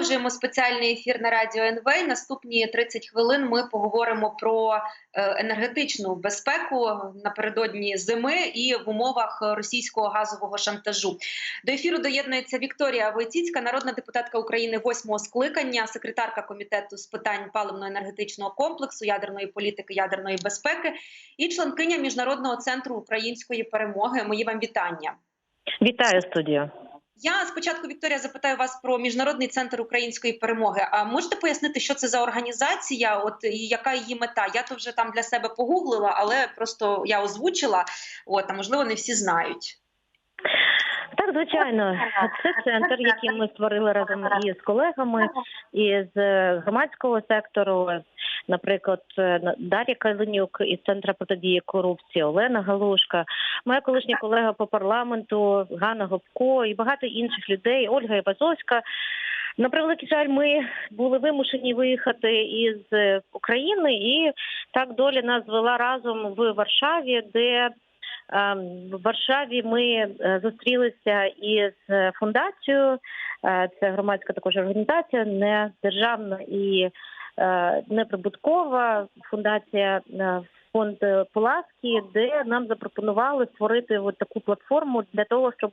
продовжуємо спеціальний ефір на радіо НВ. Наступні 30 хвилин ми поговоримо про е, енергетичну безпеку напередодні зими і в умовах російського газового шантажу. До ефіру доєднується Вікторія Войціцька, народна депутатка України восьмого скликання, секретарка комітету з питань паливно-енергетичного комплексу, ядерної політики, ядерної безпеки і членкиня міжнародного центру української перемоги. Мої вам вітання. Вітаю студію. Я спочатку Вікторія запитаю вас про міжнародний центр української перемоги. А можете пояснити, що це за організація? От і яка її мета? Я то вже там для себе погуглила, але просто я озвучила. От а можливо, не всі знають. Так, звичайно, це центр, який ми створили разом із колегами із громадського сектору. Наприклад, Дар'я Калинюк із центру протидії корупції, Олена Галушка, моя колишня колега по парламенту Ганна Гопко і багато інших людей, Ольга Івазовська. На превеликий жаль, ми були вимушені виїхати із України, і так доля нас звела разом в Варшаві, де в Варшаві ми зустрілися із фундацією. Це громадська також організація, не державна і неприбуткова фундація фонд Пуласки, де нам запропонували створити от таку платформу для того, щоб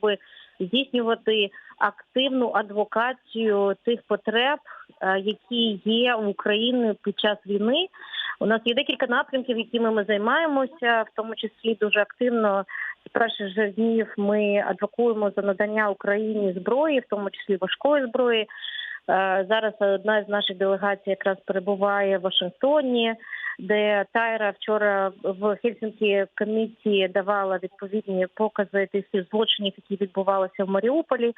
здійснювати активну адвокацію тих потреб, які є в Україні під час війни. У нас є декілька напрямків, якими ми займаємося, в тому числі дуже активно. З перших же днів ми адвокуємо за надання Україні зброї, в тому числі важкої зброї. Зараз одна з наших делегацій якраз перебуває в Вашингтоні, де Тайра вчора в Хельсінкі комісії давала відповідні покази тих злочинів, які відбувалися в Маріуполі.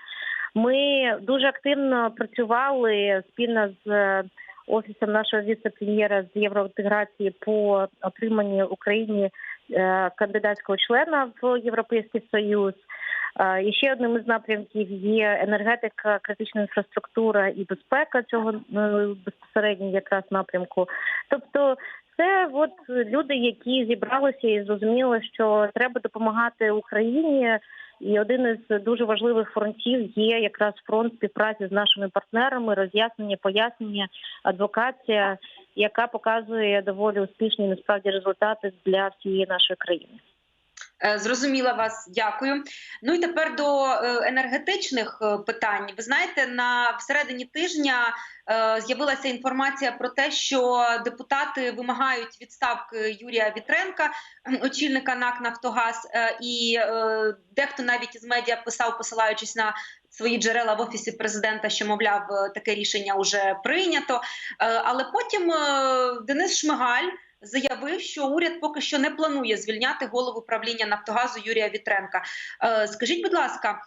Ми дуже активно працювали спільно з офісом нашого віце-прем'єра з євроінтеграції по отриманню Україні кандидатського члена в Європейський Союз. І ще одним із напрямків є енергетика, критична інфраструктура і безпека цього безпосередньо якраз напрямку. Тобто, це от люди, які зібралися і зрозуміли, що треба допомагати Україні. І один із дуже важливих фронтів є якраз фронт співпраці з нашими партнерами, роз'яснення, пояснення, адвокація, яка показує доволі успішні насправді результати для всієї нашої країни. Зрозуміла вас, дякую. Ну і тепер до енергетичних питань. Ви знаєте, на всередині тижня з'явилася інформація про те, що депутати вимагають відставки Юрія Вітренка, очільника НАК Нафтогаз, і дехто навіть із медіа писав, посилаючись на свої джерела в офісі президента, що мовляв, таке рішення вже прийнято. Але потім Денис Шмигаль заявив, що уряд поки що не планує звільняти голову правління Нафтогазу Юрія Вітренка. Скажіть, будь ласка,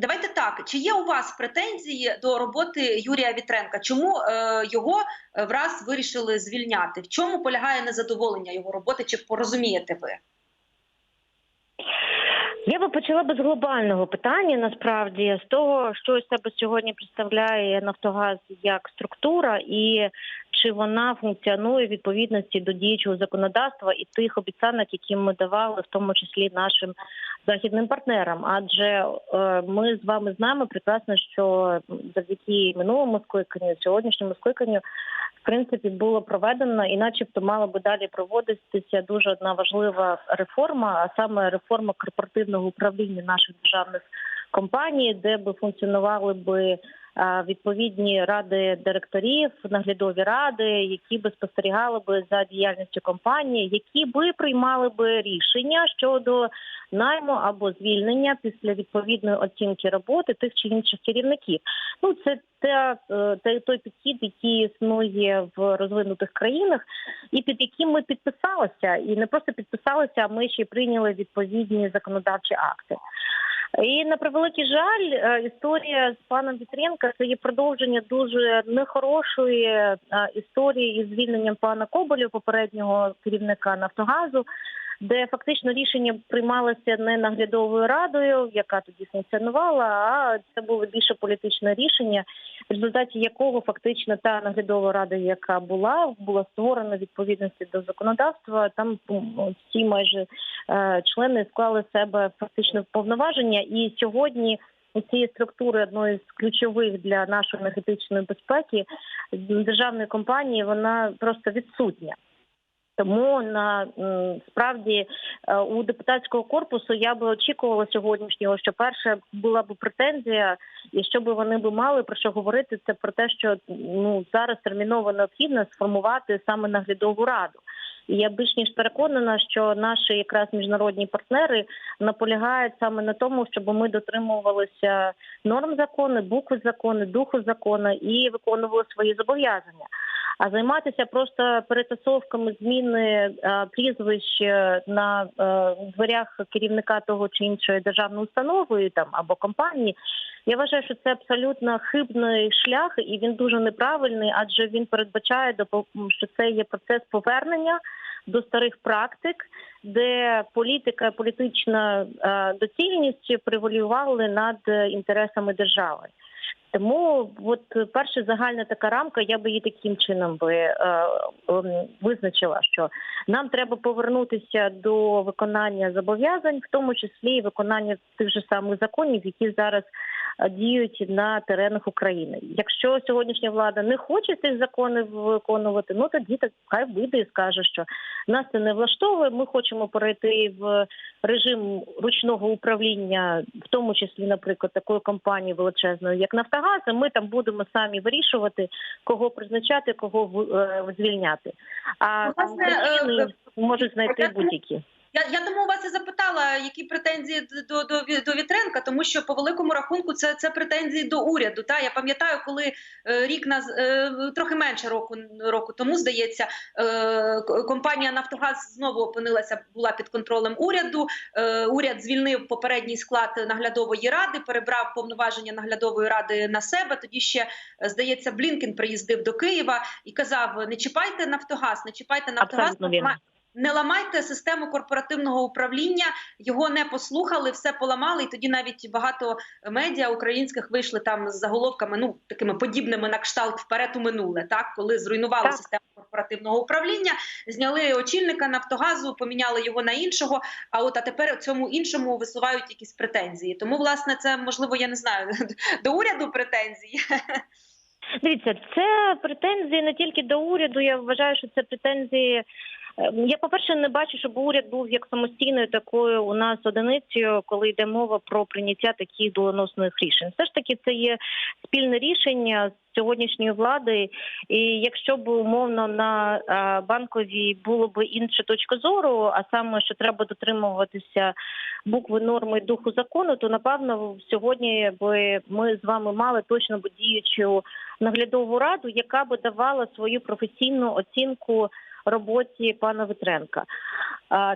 давайте так: чи є у вас претензії до роботи Юрія Вітренка? Чому його враз вирішили звільняти? В чому полягає незадоволення його роботи? Чи порозумієте ви? Я би почала би з глобального питання насправді з того, що себе сьогодні представляє Нафтогаз як структура, і чи вона функціонує в відповідності до діючого законодавства і тих обіцянок, які ми давали, в тому числі нашим західним партнерам. Адже е, ми з вами знаємо прекрасно, що завдяки минулому скликанню, сьогоднішньому скликанню в принципі було проведено, і, начебто, мала би далі проводитися дуже одна важлива реформа, а саме реформа корпоративного управління наших державних компаній, де би функціонували би відповідні ради директорів, наглядові ради, які би спостерігали би за діяльністю компанії, які би приймали би рішення щодо найму або звільнення після відповідної оцінки роботи тих чи інших керівників. Ну це те, те той підхід, який існує в розвинутих країнах, і під яким ми підписалися, і не просто підписалися, а ми ще й прийняли відповідні законодавчі акти. І на превеликий жаль, історія з паном Вітренка це є продовження дуже нехорошої історії із звільненням пана Коболю, попереднього керівника Нафтогазу де фактично рішення приймалося не наглядовою радою, яка тоді функціонувала, а це було більше політичне рішення, в результаті якого фактично та наглядова рада, яка була, була створена відповідності до законодавства. Там всі майже члени склали себе фактично в повноваження, і сьогодні цієї структури одної з ключових для нашої енергетичної безпеки державної компанії вона просто відсутня. Тому на справді е, у депутатського корпусу я би очікувала сьогоднішнього, що перше була б претензія, і що би вони би мали про що говорити, це про те, що ну зараз терміново необхідно сформувати саме наглядову раду. І я більш ніж переконана, що наші якраз міжнародні партнери наполягають саме на тому, щоб ми дотримувалися норм закону, букви закону, духу закону і виконували свої зобов'язання. А займатися просто перетасовками зміни е, прізвищ е, на е, дверях керівника того чи іншої державної установи там або компанії. Я вважаю, що це абсолютно хибний шлях, і він дуже неправильний, адже він передбачає що це є процес повернення до старих практик, де політика, політична доцільність превалювали над інтересами держави. Тому, от перша загальна така рамка, я би її таким чином би е, ем, визначила, що нам треба повернутися до виконання зобов'язань, в тому числі і виконання тих же самих законів, які зараз е, діють на теренах України. Якщо сьогоднішня влада не хоче цих законів виконувати, ну тоді так хай вийде і скаже, що нас це не влаштовує. Ми хочемо перейти в режим ручного управління, в тому числі, наприклад, такої компанії величезної, як Нафтогаз. і Ми там будемо самі вирішувати, кого призначати, кого е, звільняти. А власне, причини е, можуть знайти будь-які. Я, я тому вас і запитала, які претензії до, до, до Вітренка, тому що по великому рахунку це, це претензії до уряду. Та я пам'ятаю, коли е, рік наз е, трохи менше року року тому здається, е, компанія Нафтогаз знову опинилася, була під контролем уряду. Е, уряд звільнив попередній склад наглядової ради, перебрав повноваження наглядової ради на себе. Тоді ще здається, Блінкен приїздив до Києва і казав: не чіпайте Нафтогаз, не чіпайте Нафтогаз. Абсолютно. Не ламайте систему корпоративного управління, його не послухали, все поламали. І тоді навіть багато медіа українських вийшли там з заголовками, ну такими подібними на кшталт вперед у минуле, так коли зруйнували Так. систему корпоративного управління, зняли очільника Нафтогазу, поміняли його на іншого. А от а тепер цьому іншому висувають якісь претензії. Тому, власне, це можливо, я не знаю до уряду претензії. Дивіться, це претензії не тільки до уряду. Я вважаю, що це претензії. Е, Я, по-перше, не бачу, щоб уряд був як самостійною такою у нас одиницею, коли йде мова про прийняття таких доленосних рішень. Все ж таки, це є спільне рішення сьогоднішньої влади. І якщо б умовно на е, банковій було б інша точка зору, а саме, що треба дотримуватися букви норми духу закону, то напевно сьогодні би ми з вами мали точно б діючу наглядову раду, яка би давала свою професійну оцінку роботі пана Витренка.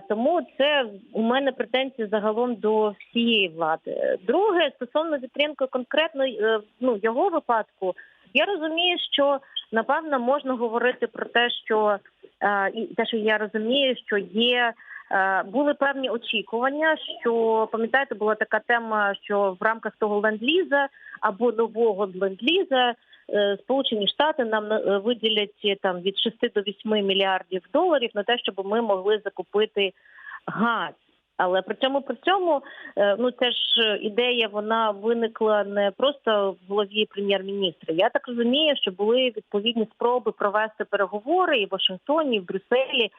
Тому це у мене претензії загалом до всієї влади. Друге, стосовно Вітренка конкретно е, ну його випадку, я розумію, що напевно можна говорити про те, що е, і те, що я розумію, що є. е, Були певні очікування, що пам'ятаєте, була така тема, що в рамках того ленд-ліза або нового ленд-ліза Сполучені Штати нам е, виділять е, там від 6 до 8 мільярдів доларів на те, щоб ми могли закупити газ. Але при цьому при цьому е, ну це ж ідея вона виникла не просто в голові прем'єр-міністра. Я так розумію, що були відповідні спроби провести переговори і в Вашингтоні, і в Брюсселі.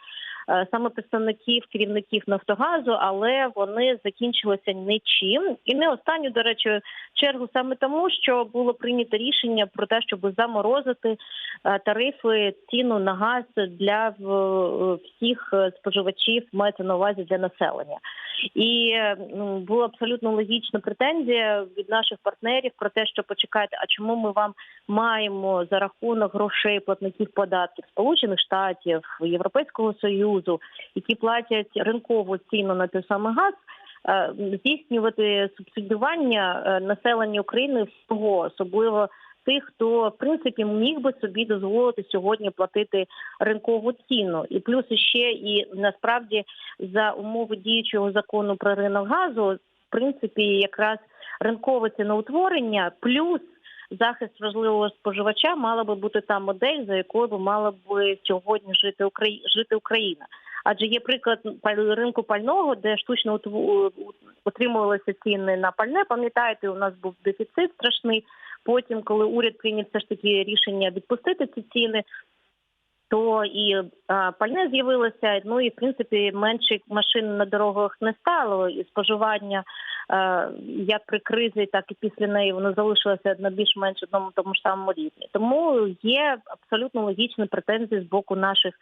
Е, Саме представників керівників Нафтогазу, але вони закінчилися нічим. І не останню, до речі, чергу саме тому, що було прийнято рішення про те, щоб заморозити е, тарифи ціну на газ для всіх е, споживачів, мається на увазі для населення. І була абсолютно логічна претензія від наших партнерів про те, що почекайте, а чому ми вам маємо за рахунок грошей платників податків Сполучених Штатів, Європейського Союзу, які платять ринкову ціну на той самий газ. е, Здійснювати субсидування е, населення України всього, особливо тих, хто в принципі міг би собі дозволити сьогодні платити ринкову ціну, і плюс ще і насправді за умови діючого закону про ринок газу, в принципі, якраз ринкове ціноутворення плюс захист важливого споживача мала би бути та модель, за якою би мала би сьогодні жити Украї... жити Україна. Адже є приклад ринку пального, де штучно отримувалися ціни на пальне. Пам'ятаєте, у нас був дефіцит страшний. Потім, коли уряд прийняв все ж таки рішення відпустити ці ціни, то і пальне з'явилося. Ну і в принципі менше машин на дорогах не стало, і споживання як при кризі, так і після неї воно залишилося на більш-менш одному тому ж самому рівні. Тому є абсолютно логічні претензії з боку наших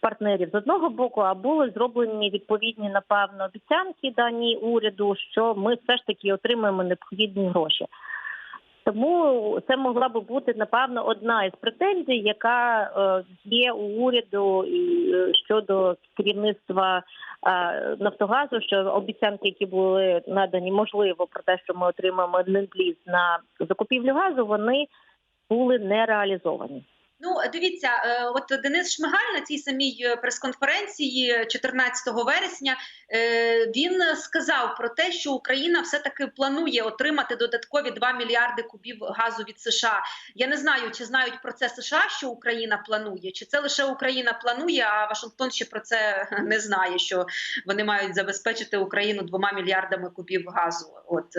партнерів. З одного боку, а були зроблені відповідні, напевно, обіцянки дані уряду, що ми все ж таки отримаємо необхідні гроші. Тому це могла би бути напевно одна із претензій, яка е, є у уряду е, щодо керівництва е, Нафтогазу, що обіцянки, які були надані, можливо, про те, що ми отримаємо ленд-ліз на закупівлю газу, вони були не реалізовані. Ну, дивіться, е, от Денис Шмигаль на цій самій е, прес-конференції 14 вересня е, він сказав про те, що Україна все-таки планує отримати додаткові 2 мільярди кубів газу від США. Я не знаю, чи знають про це США, що Україна планує, чи це лише Україна планує, а Вашингтон ще про це не знає, що вони мають забезпечити Україну двома мільярдами кубів газу. От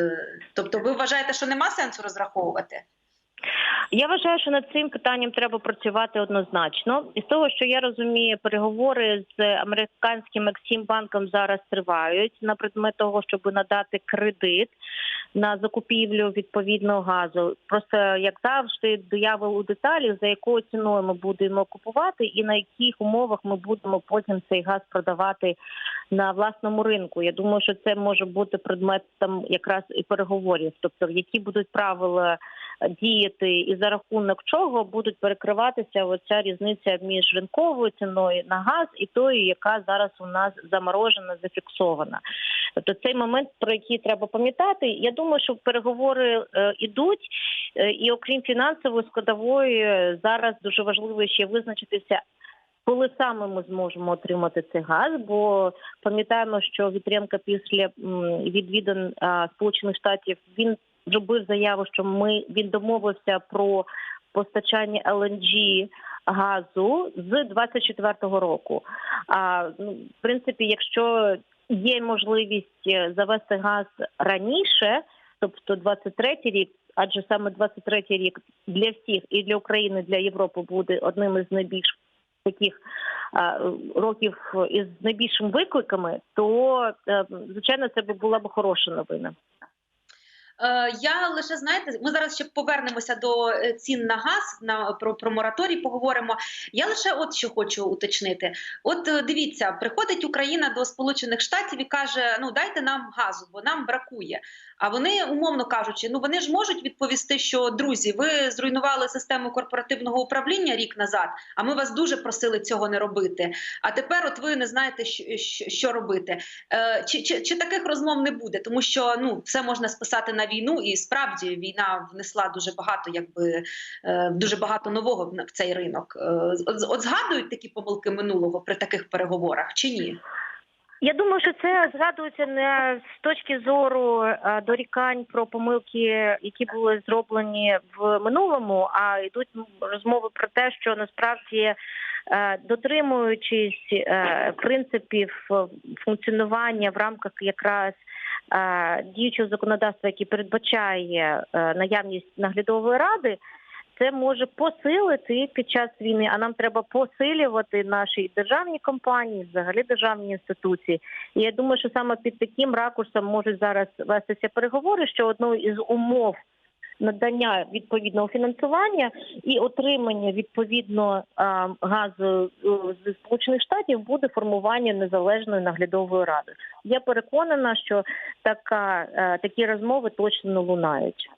тобто, ви вважаєте, що нема сенсу розраховувати? Я вважаю, що над цим питанням треба працювати однозначно. І з того, що я розумію, переговори з американським Ексімбанком зараз тривають на предмет того, щоб надати кредит на закупівлю відповідного газу. Просто як завжди, диявол у деталі, за якою ціною ми будемо купувати, і на яких умовах ми будемо потім цей газ продавати на власному ринку. Я думаю, що це може бути предметом якраз і переговорів, тобто які будуть правила діяти і за рахунок чого будуть перекриватися оця різниця між ринковою ціною на газ і тою, яка зараз у нас заморожена, зафіксована. Тобто цей момент, про який треба пам'ятати. Я думаю, що переговори е, ідуть, е, і окрім фінансової складової, е, зараз дуже важливо ще визначитися. Коли саме ми зможемо отримати цей газ? Бо пам'ятаємо, що Вітренко після відвідин Сполучених Штатів він зробив заяву, що ми він домовився про постачання LNG газу з 24-го року. А ну, в принципі, якщо є можливість е, завести газ раніше, тобто 23-й рік, адже саме 23-й рік для всіх і для України, і для Європи буде одним із найбільш таких років із найбільшими викликами, то е, звичайно це була б хороша новина. Е, Я лише знаєте, ми зараз ще повернемося до е, цін на газ. На про, про мораторій поговоримо. Я лише от що хочу уточнити. От е, дивіться, приходить Україна до Сполучених Штатів і каже: Ну дайте нам газу, бо нам бракує. А вони, умовно кажучи, ну вони ж можуть відповісти, що друзі, ви зруйнували систему корпоративного управління рік назад. А ми вас дуже просили цього не робити. А тепер, от ви не знаєте, що, робити. Е, чи, чи, чи таких розмов не буде? Тому що ну все можна списати на війну, і справді війна внесла дуже багато, якби е, дуже багато нового в цей ринок. Е, от згадують такі помилки минулого при таких переговорах чи ні? Я думаю, що це згадується не з точки зору е, дорікань про помилки, які були зроблені в минулому, а йдуть розмови про те, що насправді. е, Дотримуючись е, принципів функціонування в рамках якраз діючого законодавства, яке передбачає наявність наглядової ради, це може посилити під час війни. А нам треба посилювати наші державні компанії, взагалі державні інституції. І я думаю, що саме під таким ракурсом можуть зараз вестися переговори, що одною із умов. Надання відповідного фінансування і отримання відповідно газу е, з сполучених штатів буде формування незалежної наглядової ради. Я переконана, що така е, такі розмови точно лунають.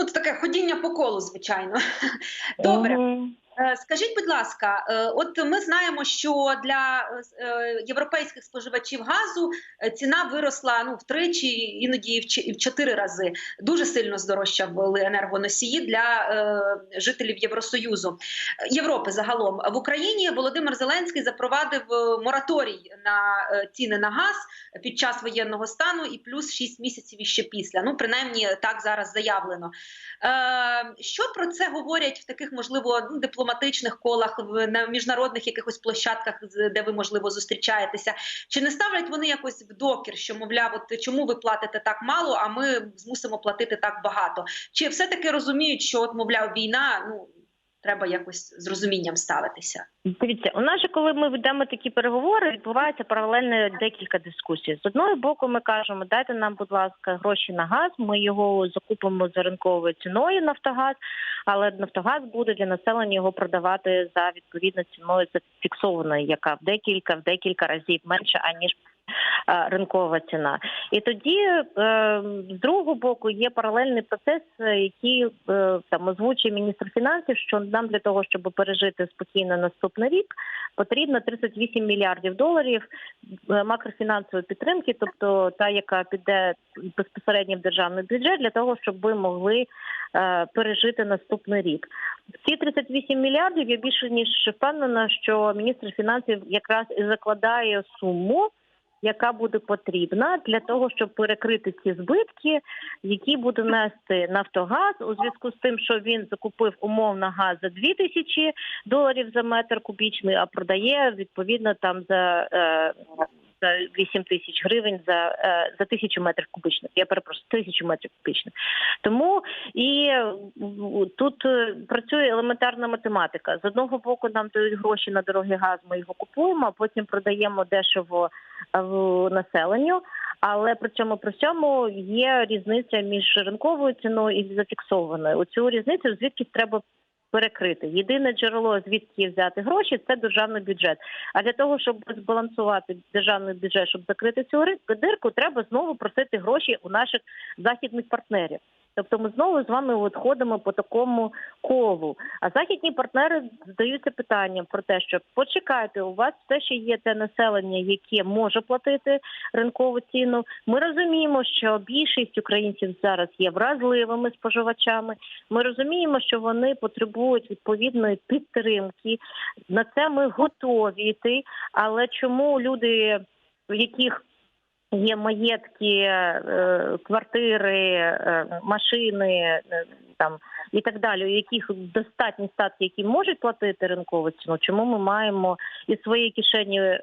Ну це таке ходіння по колу, звичайно. Добре. Е, Скажіть, будь ласка, е, от ми знаємо, що для е, європейських споживачів газу ціна виросла ну втричі, іноді в чотири рази. Дуже сильно здорожчали енергоносії для жителів Євросоюзу Європи. Загалом в Україні Володимир Зеленський запровадив мораторій на ціни на газ під час воєнного стану і плюс 6 місяців іще після. Ну принаймні так зараз заявлено. Що про це говорять в таких можливо ну, дипломатичних дипломатичних колах, на міжнародних якихось площадках, де ви можливо зустрічаєтеся, чи не ставлять вони якось в докір, що мовляв, от чому ви платите так мало, а ми змусимо платити так багато? Чи все таки розуміють, що от мовляв війна, ну треба якось з розумінням ставитися? Дивіться, у нас же, коли ми ведемо такі переговори, відбувається паралельно декілька дискусій. З одного боку, ми кажемо, дайте нам, будь ласка, гроші на газ. Ми його закупимо за ринковою ціною Нафтогаз, але Нафтогаз буде для населення його продавати за відповідно ціною зафіксованою, яка в декілька в декілька разів менше аніж. Е, Ринкова ціна, і тоді е, з другого боку є паралельний процес, е, який там озвучує міністр фінансів, що нам для того, щоб пережити спокійно наступний рік, потрібно 38 мільярдів доларів макрофінансової підтримки, тобто та, яка піде безпосередньо в державний бюджет, для того, щоб ви могли пережити наступний рік. Ці 38 мільярдів я більше ніж впевнена, що міністр фінансів якраз і закладає суму. Яка буде потрібна для того, щоб перекрити ці збитки, які буде нести Нафтогаз у зв'язку з тим, що він закупив умовно газ за 2 тисячі доларів за метр кубічний, а продає відповідно там за. За 8 тисяч гривень за е, за тисячу метрів кубічних. Я перепрошую, тисячу метрів кубічних. Тому і тут е, працює елементарна математика. З одного боку нам дають гроші на дорогий газ, ми його купуємо, а потім продаємо дешево е, населенню. Але при цьому при цьому є різниця між ринковою ціною і зафіксованою. Оцю різницю звідки треба перекрити. Єдине джерело, звідки взяти гроші, це державний бюджет. А для того, щоб збалансувати державний бюджет, щоб закрити цю дирку, треба знову просити гроші у наших західних партнерів. Тобто ми знову з вами от ходимо по такому колу. А західні партнери задаються питанням про те, що почекайте, у вас все ще є те населення, яке може платити ринкову ціну. Ми розуміємо, що більшість українців зараз є вразливими споживачами. Ми розуміємо, що вони потребують відповідної підтримки. На це ми готові йти. Але чому люди, в яких Є маєтки, е, квартири, е, машини е, там і так далі, у яких достатні статки, які можуть платити ринкову ціну. Чому ми маємо із своєї кишені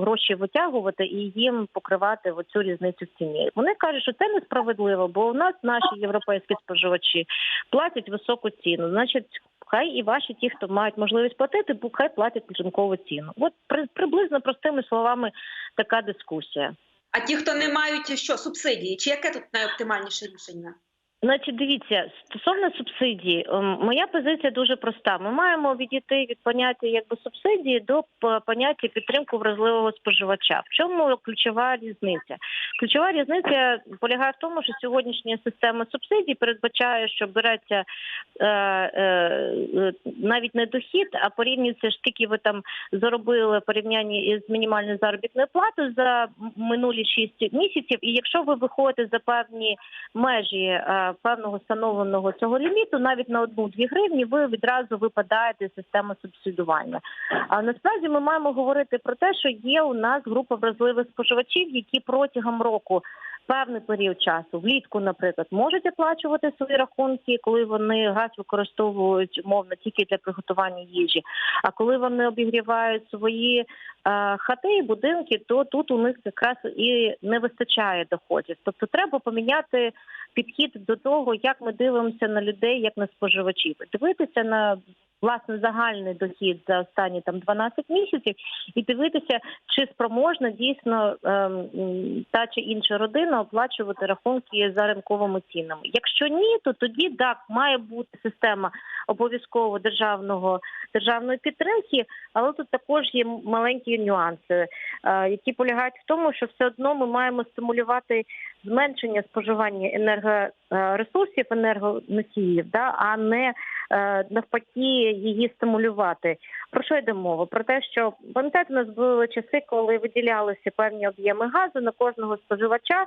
гроші витягувати і їм покривати оцю різницю в ціні? Вони кажуть, що це несправедливо, бо у нас наші європейські споживачі платять високу ціну. Значить. Хай і ваші ті, хто мають можливість платити, бо хай платять ринкову ціну. От при, приблизно простими словами така дискусія. А ті, хто не мають що субсидії, чи яке тут найоптимальніше рішення? Значить, дивіться, стосовно субсидій, ем, моя позиція дуже проста. Ми маємо відійти від поняття якби субсидії до поняття підтримку вразливого споживача. В чому ключова різниця? Ключова різниця полягає в тому, що сьогоднішня система субсидій передбачає, що береться е, е, е, навіть не дохід, а порівнюється скільки ви там заробили порівнянні із мінімальною заробітною платою за минулі 6 місяців. І якщо ви виходите за певні межі е, певного встановленого цього ліміту, навіть на одну-дві гривні, ви відразу випадаєте з системи субсидування. А насправді ми маємо говорити про те, що є у нас група вразливих споживачів, які протягом року. Певний період часу, влітку, наприклад, можуть оплачувати свої рахунки, коли вони газ використовують умовно тільки для приготування їжі. А коли вони обігрівають свої е, хати і будинки, то тут у них якраз і не вистачає доходів. Тобто треба поміняти підхід до того, як ми дивимося на людей, як на споживачів, дивитися на власне загальний дохід за останні там 12 місяців, і дивитися, чи спроможна дійсно ем, та чи інша родина оплачувати рахунки за ринковими цінами. Якщо ні, то тоді так має бути система обов'язково державного державної підтримки, але тут також є маленькі нюанси, е, які полягають в тому, що все одно ми маємо стимулювати зменшення споживання енергоресурсів, енергоносіїв, да, а не навпаки її стимулювати. Про що йде мова? Про те, що пам'ятаєте, у нас були часи, коли виділялися певні об'єми газу на кожного споживача,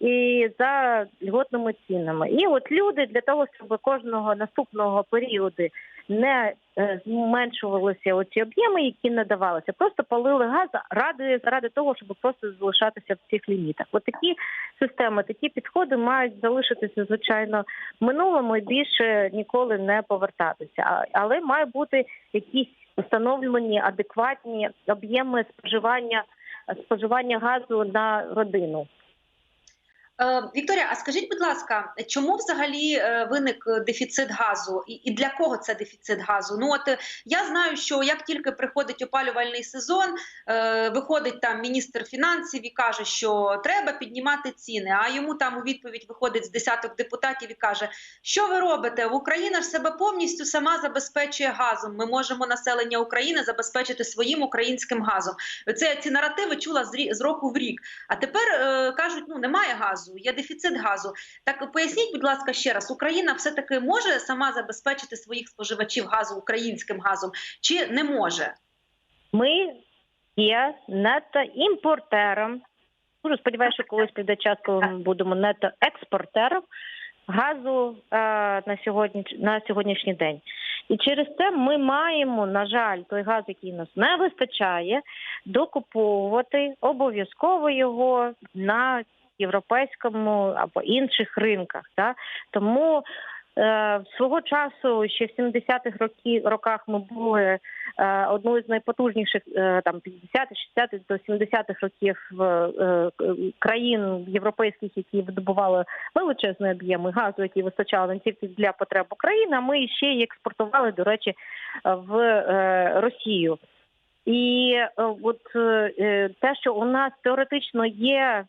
і за льготними цінами. І от люди для того, щоб кожного наступного періоду не е, зменшувалися оці об'єми, які надавалися, просто палили газ ради заради того, щоб просто залишатися в цих лімітах. От такі системи, такі підходи мають залишитися звичайно минулому і більше ніколи не повертатися. Але має бути якісь встановлені адекватні об'єми споживання споживання газу на родину. Е, Вікторія, а скажіть, будь ласка, чому взагалі е, виник е, дефіцит газу, і, для кого це дефіцит газу? Ну от я знаю, що як тільки приходить опалювальний сезон, виходить там міністр фінансів і каже, що треба піднімати ціни. А йому там у відповідь виходить з десяток депутатів і каже, що ви робите? Україна ж себе повністю сама забезпечує газом. Ми можемо населення України забезпечити своїм українським газом. Це ці наративи чула з, року в рік. А тепер кажуть, ну немає газу, є дефіцит газу. Так поясніть, будь ласка, ще раз, Україна все таки може сама забезпечити своїх споживачів газу українським газом, чи не може? Ми є нето імпортером. Дуже сподіваюся, що колись прийде час, коли ми будемо нето експортером газу е, на сьогодні на сьогоднішній день. І через це ми маємо, на жаль, той газ, який нас не вистачає, докуповувати обов'язково його на європейському або інших ринках. Да? Тому е, свого часу, ще в 70-х роки, роках, ми були е, одною з найпотужніших е, там 50-х, 60-х до 70-х років е, е, країн європейських, які видобували величезні об'єми газу, які вистачали не тільки для потреб України, а ми ще й експортували, до речі, в е, Росію. І от те, що у нас теоретично є.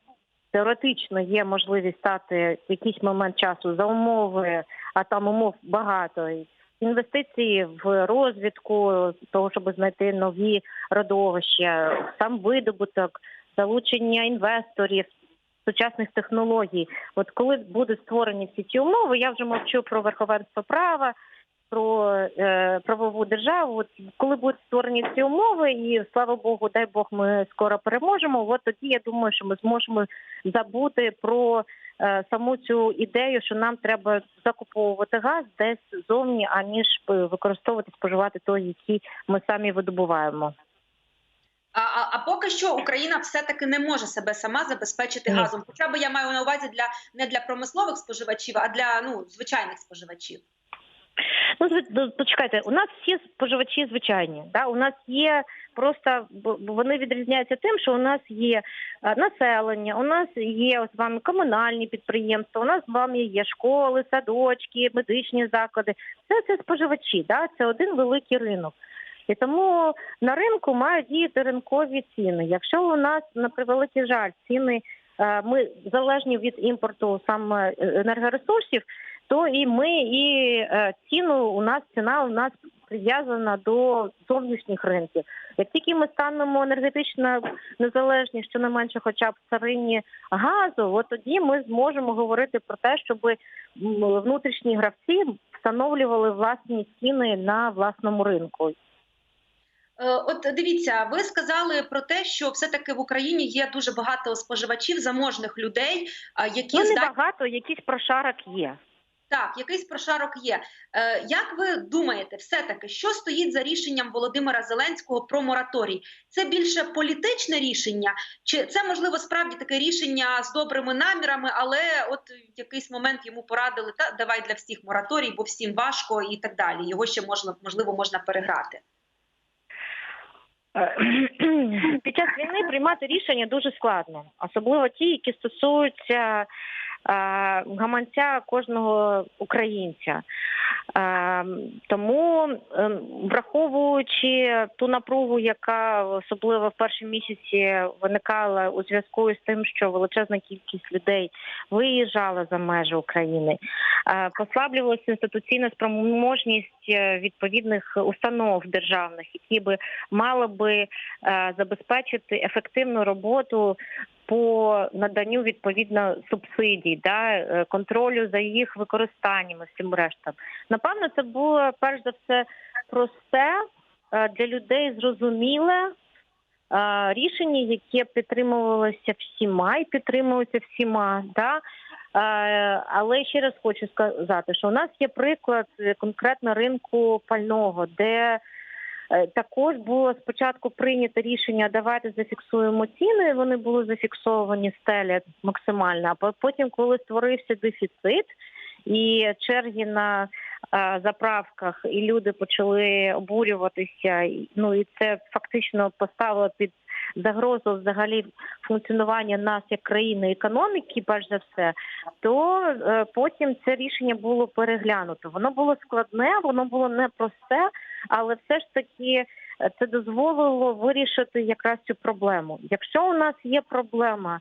Теоретично є можливість стати в якийсь момент часу за умови, а там умов багато. Інвестиції в розвідку того, щоб знайти нові родовища, сам видобуток, залучення інвесторів, сучасних технологій. От коли будуть створені всі ці умови, я вже мовчу про верховенство права, про е, правову державу. От коли будуть створені ці умови, і слава Богу, дай Бог, ми скоро переможемо. От тоді я думаю, що ми зможемо забути про е, саму цю ідею, що нам треба закуповувати газ десь зовні, аніж е, використовувати споживати той, який ми самі видобуваємо. А, а, а поки що Україна все-таки не може себе сама забезпечити Ні. газом. Хоча б я маю на увазі для не для промислових споживачів, а для ну звичайних споживачів. Ну, ну, почекайте, у нас всі споживачі звичайні. Да? У нас є просто вони відрізняються тим, що у нас є е, населення, у нас є з вами комунальні підприємства, у нас з вами є школи, садочки, медичні заклади. Все це споживачі, да? це один великий ринок. І тому на ринку мають діяти ринкові ціни. Якщо у нас на превеликий жаль ціни е, ми залежні від імпорту саме е, енергоресурсів, то і ми, і е, ціну у нас ціна у нас прив'язана до зовнішніх ринків. Як тільки ми станемо енергетично незалежні, що не менше, хоча б царині газу, от тоді ми зможемо говорити про те, щоб внутрішні гравці встановлювали власні ціни на власному ринку. Е, От дивіться, ви сказали про те, що все-таки в Україні є дуже багато споживачів, заможних людей, які Ну не здатні багато, якийсь прошарок є. Так, якийсь прошарок є. Е, Як ви думаєте, все-таки що стоїть за рішенням Володимира Зеленського про мораторій? Це більше політичне рішення, чи це можливо справді таке рішення з добрими намірами, але от в якийсь момент йому порадили та давай для всіх мораторій, бо всім важко і так далі. Його ще можна можливо можна переграти. Е, Під час війни приймати рішення дуже складно, особливо ті, які стосуються гаманця кожного українця. Е, Тому, е, враховуючи ту напругу, яка особливо в перші місяці виникала у зв'язку з тим, що величезна кількість людей виїжджала за межі України, е, послаблювалася інституційна спроможність е, відповідних установ державних, які би мали би е, забезпечити ефективну роботу по наданню відповідно субсидій, да, е, контролю за їх використанням і всім рештам. Напевно, це було перш за все просте е, для людей зрозуміле е, рішення, яке підтримувалося всіма і підтримується всіма. Да? Але ще раз хочу сказати, що у нас є приклад конкретно ринку пального, де також було спочатку прийнято рішення давайте зафіксуємо ціни. Вони були зафіксовані стеля максимально. А потім, коли створився дефіцит і черги на е, заправках, і люди почали обурюватися. Ну і це фактично поставило під загрозу взагалі функціонування нас як країни економіки, перш за все, то е, потім це рішення було переглянуто. Воно було складне, воно було непросте, але все ж таки е, це дозволило вирішити якраз цю проблему. Якщо у нас є проблема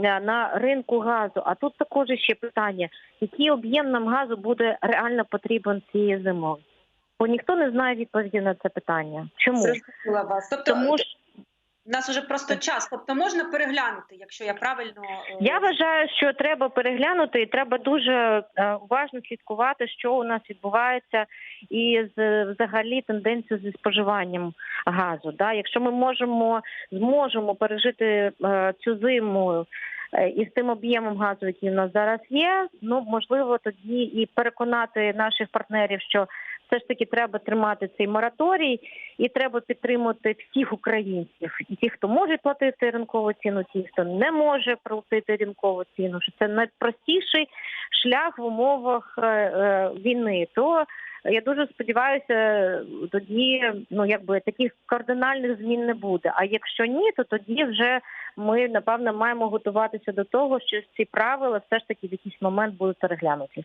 на ринку газу, а тут також ще питання, який об'єм нам газу буде реально потрібен цієї зимою? Бо ніхто не знає відповіді на це питання. Чому? Зрозуміла вас. Тобто Тому що в нас уже просто час. Тобто можна переглянути, якщо я правильно е, Я вважаю, що треба переглянути і треба дуже е, уважно слідкувати, що у нас відбувається, і з взагалі тенденцію зі споживанням газу. Да? Якщо ми можемо зможемо пережити е, цю зиму. І з тим об'ємом газу, який у нас зараз є, ну можливо тоді і переконати наших партнерів, що все ж таки треба тримати цей мораторій, і треба підтримувати всіх українців, і ті, хто може платити ринкову ціну, ті, хто не може платити ринкову ціну. Що це найпростіший шлях в умовах е, е, війни. То я дуже сподіваюся, тоді ну якби таких кардинальних змін не буде. А якщо ні, то тоді вже ми напевно маємо готуватися до того, що ці правила все ж таки в якийсь момент будуть переглянуті.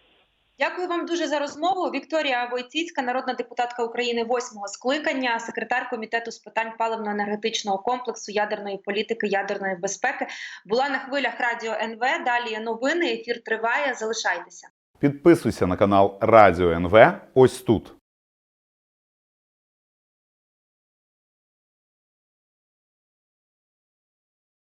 Дякую вам дуже за розмову. Вікторія Войціцька, народна депутатка України восьмого скликання, секретар комітету з питань паливно-енергетичного комплексу, ядерної політики, ядерної безпеки, була на хвилях радіо НВ. Далі новини. Ефір триває. Залишайтеся. Підписуйся на канал Радіо НВ ось тут.